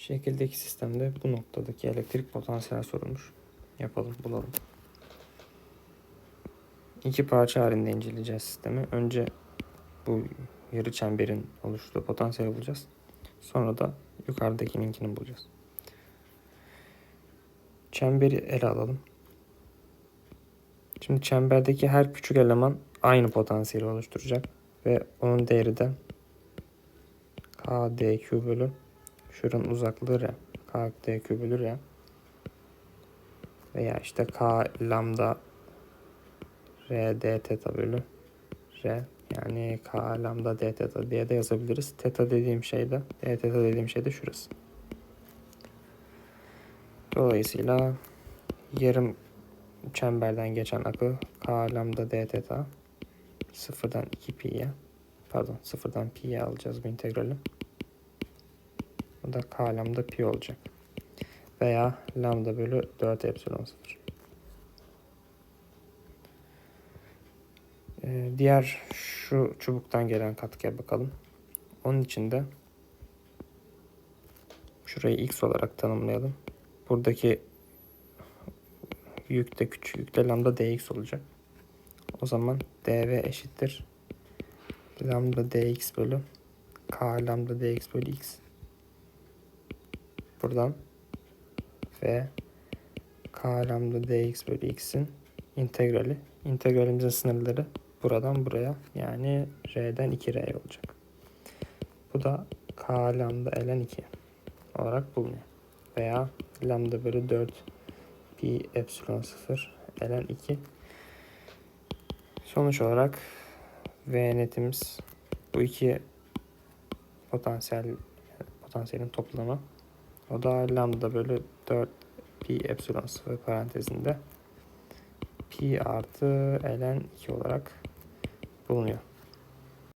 Şekildeki sistemde bu noktadaki elektrik potansiyel sorulmuş. Yapalım, bulalım. İki parça halinde inceleyeceğiz sistemi. Önce bu yarı çemberin oluşturduğu potansiyeli bulacağız. Sonra da yukarıdakininkini bulacağız. Çemberi ele alalım. Şimdi çemberdeki her küçük eleman aynı potansiyeli oluşturacak ve onun değeri de k dq bölü şuranın uzaklığı r k dq bölü r veya işte k lambda r d teta bölü r yani k lambda d teta diye de yazabiliriz. Teta dediğim şey de d teta dediğim şey de şurası. Dolayısıyla yarım çemberden geçen akı k lambda d teta sıfırdan 2 pi'ye pardon sıfırdan pi'ye alacağız bu integrali. Bu da k lambda pi olacak. Veya lambda bölü 4 epsilon 0. Ee, diğer şu çubuktan gelen katkıya bakalım. Onun için de şurayı x olarak tanımlayalım. Buradaki yük de küçük yük de lambda dx olacak. O zaman dv eşittir lambda dx bölü k lambda dx bölü x. Buradan ve k lambda dx bölü x'in integrali. İntegralimizin sınırları buradan buraya yani r'den 2r olacak. Bu da k lambda ln 2 olarak bulunuyor. Veya lambda bölü 4 pi epsilon 0 ln 2 Sonuç olarak V netimiz bu iki potansiyel potansiyelin toplamı. O da lambda bölü 4 pi epsilon 0 parantezinde pi artı ln 2 olarak bulunuyor.